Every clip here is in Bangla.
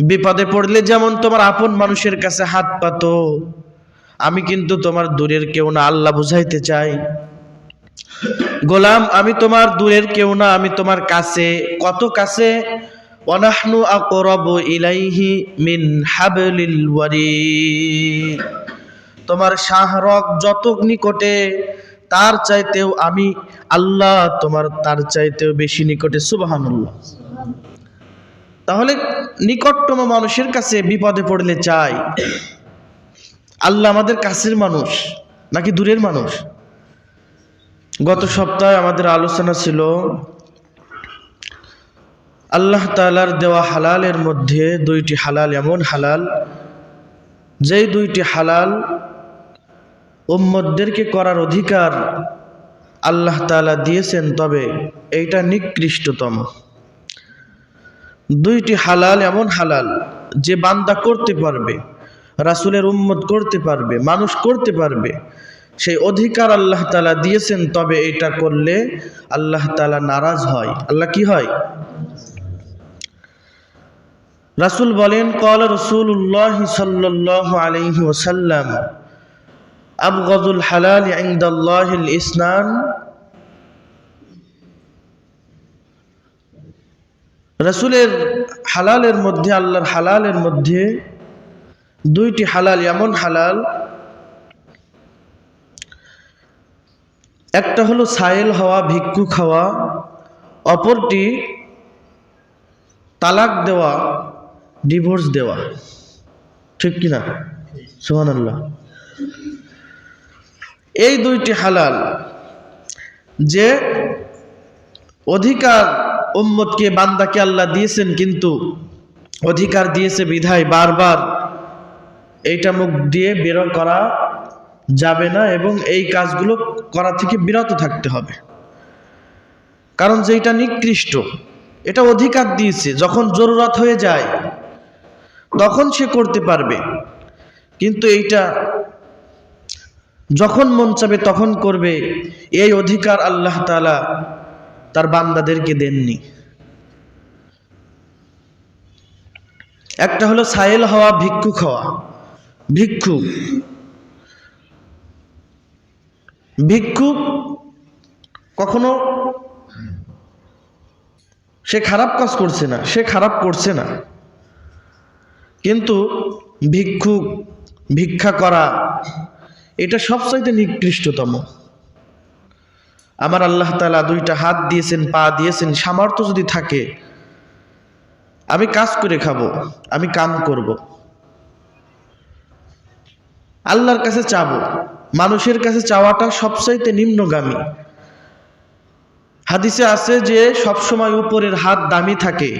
বিপদে পড়লে যেমন তোমার আপন মানুষের কাছে হাত পাতো, আমি কিন্তু তোমার দূরের কেউ না, আল্লাহ বুঝাইতে চাই। গোলাম, আমি তোমার দূরের কেউ না, আমি তোমার কাছে, কত কাছে? ওয়ানাহনু আকরাবু ইলাইহি মিন হাবলিল তোমার শাহরক যত নিকটে, তার চাইতেও আমি আল্লাহ, তোমার, তার চাইতেও বেশি নিকটে, সুবহানাল্লাহ। তাহলে নিকটতম মানুষের কাছে বিপদে পড়লে চাই। আল্লাহ আমাদের কাছের মানুষ, নাকি দূরের মানুষ? গত সপ্তাহে আমাদের আলোচনা ছিল, আল্লাহ তালার দেওয়া হালালের মধ্যে দুইটি হালাল এমন হালাল, যেই দুইটি হালাল উম্মদদেরকে করার অধিকার আল্লাহ তালা দিয়েছেন, তবে এইটা নিকৃষ্টতম। দুইটি হালাল এমন হালাল, যে বান্দা করতে পারবে, রাসুলের উম্মত করতে পারবে, মানুষ করতে পারবে, সেই অধিকার আল্লাহ তালা দিয়েছেন, তবে এটা করলে আল্লাহ তালা নারাজ হয়। আল্লাহ কি হয়? রাসুল বলেন কল রসুল্লাহ সাল্লাহ আলহি ওসাল্লাম আবগদুল হালাল ইসনান রসুলের হালালের মধ্যে, আল্লাহর হালালের মধ্যে দুইটি হালাল, এমন হালাল, একটা হলো সায়েল হওয়া ভিক্ষু খাওয়া অপরটি তালাক দেওয়া, ডিভোর্স দেওয়া। ঠিক কিনা? সোহান আল্লাহ এই দুইটি হালাল যে অধিকার উম্মতকে, বান্দাকে আল্লাহ দিয়েছেন কিন্তু অধিকার দিয়েছে বিধায় বারবার। এইটা মুখ দিয়ে বের করা যাবে না এবং এই কাজগুলো করা থেকে বিরত থাকতে হবে। কারণ যেটা নিকৃষ্ট, এটা অধিকার দিয়েছে, যখন জরুরত হয়ে যায়, তখন সে করতে পারবে। কিন্তু এইটা যখন মন চাবে তখন করবে, এই অধিকার আল্লাহ তালা তার বান্দাদেরকে দেননি। একটা হলো সায়েল হওয়া, ভিক্ষুক হওয়া। ভিক্ষুক। ভিক্ষুক কখনো সে খারাপ কাজ করছে না, সে খারাপ করছে না। কিন্তু ভিক্ষুক, ভিক্ষা করা, এটা সবচাইতে নিকৃষ্টতম। আমার আল্লাহ তালা দুইটা হাত দিয়েছেন, পা দিয়েছেন, সামর্থ্য যদি থাকে, আমি কাজ করে খাব, আমি কাম করব। আল্লাহর কাছে চাবো, মানুষের কাছে চাওয়াটা সবচাইতে নিম্নগামী। হাদিসে আছে যে, সবসময় উপরের হাত দামি থাকে,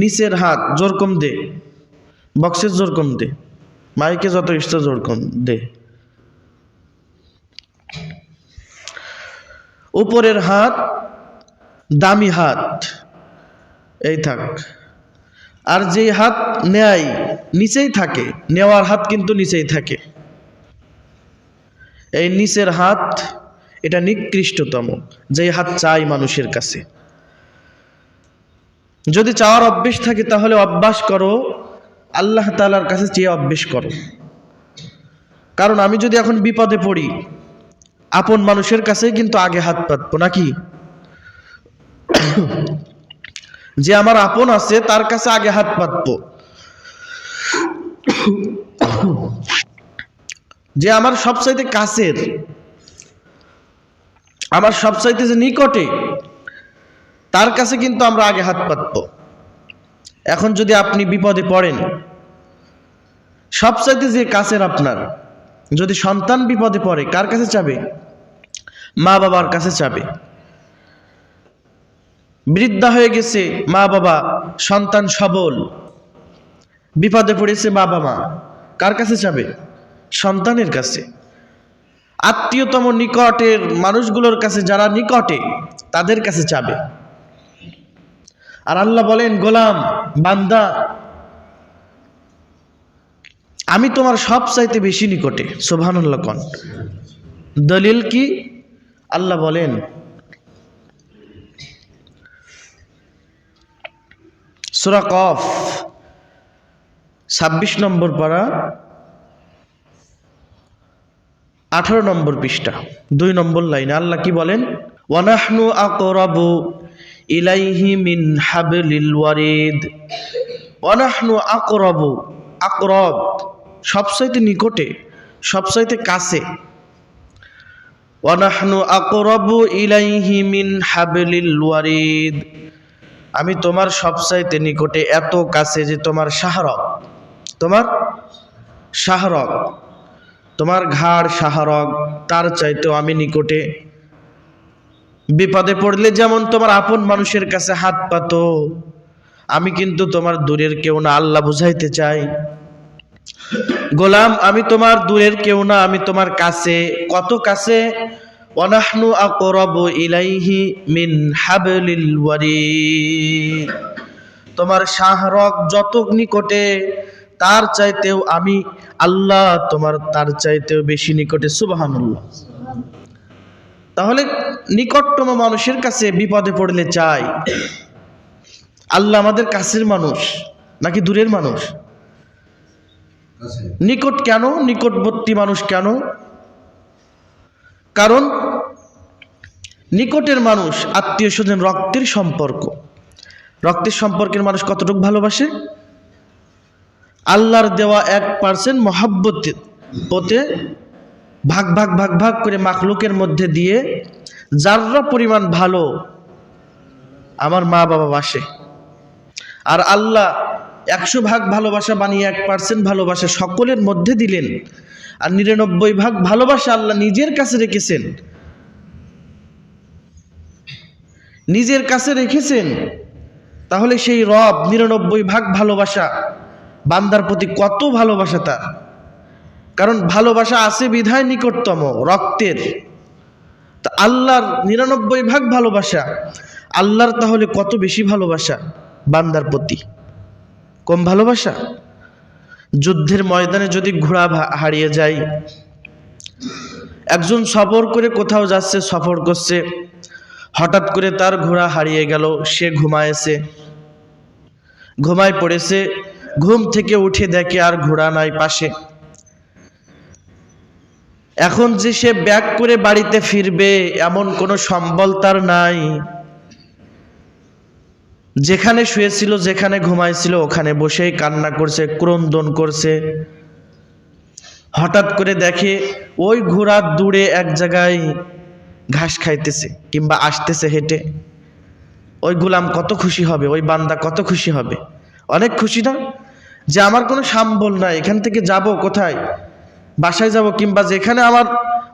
নিচের হাত জোর কম দে, বক্সের জোর কম দে, মাইকে যত ইষ্ট জোর কম দে। উপরের হাত, দামি হাত। এই থাক। আর যে হাত নেয়, নিচেই থাকে। নেওয়ার হাত কিন্তু নিচেই থাকে। এই নিচের হাত, এটা নিকৃষ্টতম যে হাত চাই মানুষের কাছে। যদি চাওয়ার অভ্যেস থাকে, তাহলে অভ্যাস করো। আল্লাহ তালার কাছে চেয়ে অভ্যেস করো। কারণ আমি যদি এখন বিপদে পড়ি আপন মানুষের কাছে কিন্তু আগে হাত পাতবো নাকি? যে আমার আপন আছে, তার কাছে আগে হাত পাতবো। যে আমার সবচাইতে কাছের, আমার সবচাইতে যে নিকটে, তার কাছে কিন্তু আমরা আগে হাত পাতবো। এখন যদি আপনি বিপদে পড়েন, সবচাইতে যে কাছের আপনার যদি সন্তান বিপদে পড়ে, কার কাছে চাবে? মা বাবার কাছে চাবে। বৃদ্ধা হয়ে গেছে, মা বাবা, সন্তান সবল। বিপদে পড়েছে মা বাবা, কার কাছে চাবে? সন্তানের কাছে। আত্মীয়তম নিকটের মানুষগুলোর কাছে, যারা নিকটে, তাদের কাছে চাবে। আর আল্লাহ বলেন, গোলাম, বান্দা আমি তোমার সব চাইতে বেশি নিকটে সোভানুল্লাহ কন। দলিল কি? আল্লাহ বলেন, সুরা কফ, ছাব্বিশ নম্বর পারা, আঠারো নম্বর পৃষ্ঠা, দুই নম্বর লাইনে। আল্লাহ কি বলেন? ওয়ানাহনু আকরাবু ইলাইহি মিন হাবলিল ওয়ারিদ। ওয়ানাহনু আকরাবু, আকরব। সবচাইতে নিকটে, সবচাইতে কাছে। ওয়ানাহনু আকরাবু ইলাইহি মিন হাবলিল ওয়ারিদ। আমি তোমার সবচাইতে নিকটে এত কাছে যে তোমার শাহরক তোমার শাহরক তোমার ঘাড় শাহরক তার চাইতেও আমি নিকটে। বিপদে পড়লে যেমন তোমার আপন মানুষের কাছে হাত পাতো, আমি কিন্তু তোমার দূরের কেউ না, আল্লাহ বুঝাইতে চাই। গোলাম, আমি তোমার দূরের কেউ না, আমি তোমার কাছে। কত কাছে? অনাহনু ইলাইহি মিন হাবলিল তোমার শাহরক যত নিকটে, তার চাইতেও আমি আল্লাহ, তোমার, তার চাইতেও বেশি নিকটে। সুবহানাল্লাহ। তাহলে নিকটতম মানুষের কাছে বিপদে পড়লে চাই। আল্লাহ আমাদের কাছের মানুষ, নাকি দূরের মানুষ? নিকট কেন? নিকটবর্তী মানুষ কেন? কারণ নিকটের মানুষ আত্মীয় স্বজন রক্তের সম্পর্ক। রক্তের সম্পর্কের মানুষ কতটুকু ভালোবাসে? আল্লাহর দেওয়া এক পার্সেন্ট মহাব্বত পথে ভাগ ভাগ ভাগ ভাগ করে মাখলুকের মধ্যে দিয়ে যাররা পরিমাণ ভালো, আমার মা বাবা বাসে। আর আল্লাহ একশো ভাগ ভালোবাসা বানিয়ে এক পার্সেন্ট ভালোবাসা সকলের মধ্যে দিলেন। আর নিরানব্বই ভাগ ভালোবাসা আল্লাহ নিজের কাছে রেখেছেন। নিজের কাছে রেখেছেন। তাহলে সেই রব নিরানব্বই ভাগ ভালোবাসা, বান্দার প্রতি কত ভালোবাসা তার? কারণ ভালোবাসা আছে বিধায় নিকটতম, রক্তের। তা আল্লাহর নিরানব্বই ভাগ ভালোবাসা, আল্লাহর তাহলে কত বেশি ভালোবাসা বান্দার প্রতি? কম ভালোবাসা? যুদ্ধের ময়দানে যদি ঘোড়া হারিয়ে যায়, একজন সফর করে কোথাও যাচ্ছে, সফর করছে, হঠাৎ করে তার ঘোড়া হারিয়ে গেল, সে ঘুমায়েছে। ঘুমায় পড়েছে, ঘুম থেকে উঠে দেখে আর ঘোড়া নাই পাশে। এখন যে সে ব্যাক করে বাড়িতে ফিরবে, এমন কোনো সম্বল তার নাই। যেখানে শুয়েছিল, যেখানে ঘুমাইছিল, ওখানে বসেই কান্না করছে, ক্রন্দন করছে। হঠাৎ করে দেখে ওই ঘোড়া দূরে এক জায়গায় ঘাস খাইতেছে কিংবা আসতেছে হেঁটে। ওই গুলাম কত খুশি হবে, ওই বান্দা কত খুশি হবে। অনেক খুশি না? যে আমার কোনো সাম্বল নাই, এখান থেকে যাব কোথায়? বাসায় যাব কিংবা যেখানে আমার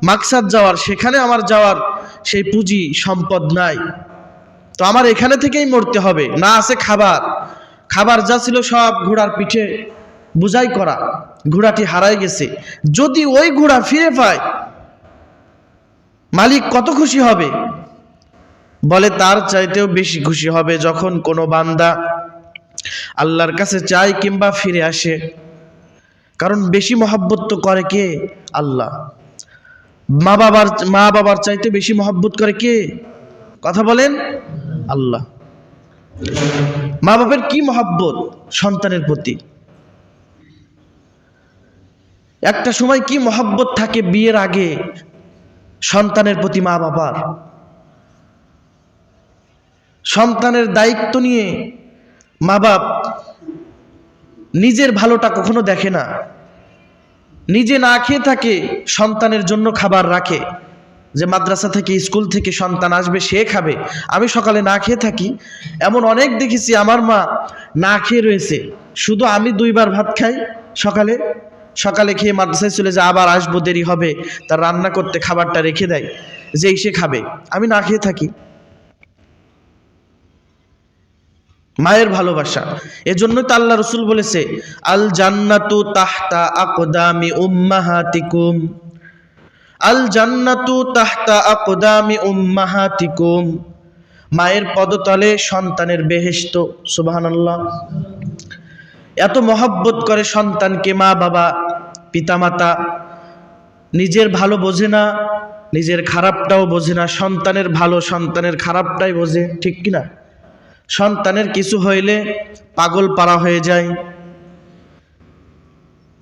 মাকসাদ যাওয়ার, সেখানে আমার যাওয়ার সেই পুঁজি, সম্পদ নাই। তো আমার এখানে থেকেই মরতে হবে। না আছে খাবার। খাবার যা ছিল সব ঘোড়ার পিঠে বুঝাই করা। ঘোড়াটি হারাই গেছে। যদি ওই ঘোড়া ফিরে পায়, মালিক কত খুশি হবে? বলে, তার চাইতেও বেশি খুশি হবে যখন কোনো বান্দা আল্লাহর কাছে চায় কিংবা ফিরে আসে। কারণ বেশি মহাব্বত তো করে কে? আল্লাহ। মা বাবার মা বাবার চাইতে বেশি মহাব্বত করে কে? কথা বলেন? আল্লাহ। মা বাবার কি মহাব্বত সন্তানের প্রতি? একটা সময় কি মহাব্বত থাকে বিয়ের আগে সন্তানের প্রতি মা বাবার সন্তানের দায়িত্ব নিয়ে মা বাপ নিজের ভালোটা কখনো দেখে না। নিজে না খেয়ে থাকে সন্তানের জন্য খাবার রাখে। যে মাদ্রাসা থেকে, স্কুল থেকে সন্তান আসবে, সে খাবে। আমি সকালে না খেয়ে থাকি। এমন অনেক দেখেছি, আমার মা না খেয়ে রয়েছে। শুধু আমি দুইবার ভাত খাই সকালে। সকালে খেয়ে মাদ্রাসায় চলে যায়, আবার আসব, দেরি হবে। তার রান্না করতে খাবারটা রেখে দেয় যে সে খাবে। আমি না খেয়ে থাকি। মায়ের ভালোবাসা। এজন্য তো আল্লাহ রসুল বলেছে আল জান্নাতু তাহতা আকদামি উম্মাহাতিকুম। আল জান্নাতু তাহতা আকদামি উম্মাহাতিকুম। মায়ের পদতলে সন্তানের বেহেশত, সুবহানাল্লাহ। এত মহব্বত করে সন্তানকে মা, বাবা, পিতামাতা, নিজের ভালো বোঝে না, নিজের খারাপটাও বোঝে না, সন্তানের ভালো, সন্তানের খারাপটাই বোঝে, ঠিক কিনা? সন্তানের কিছু হইলে পাগল পাড়া হয়ে যায়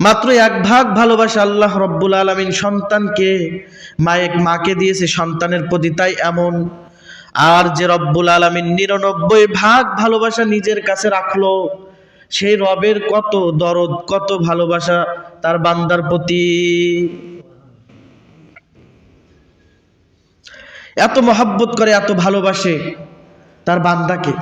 মাত্র এক ভাগ ভালোবাসা আল্লাহ রব্বুল আলমিন সন্তানকে, মায়ের মাকে দিয়েছে সন্তানের প্রতি তাই এমন। আর যে রব্বুল আলমিন নিরানব্বই ভাগ ভালোবাসা নিজের কাছে রাখল, সেই রবের কত দরদ, কত ভালোবাসা তার বান্দার প্রতি। এত মহাব্বত করে, এত ভালোবাসে তার বান্দাকে।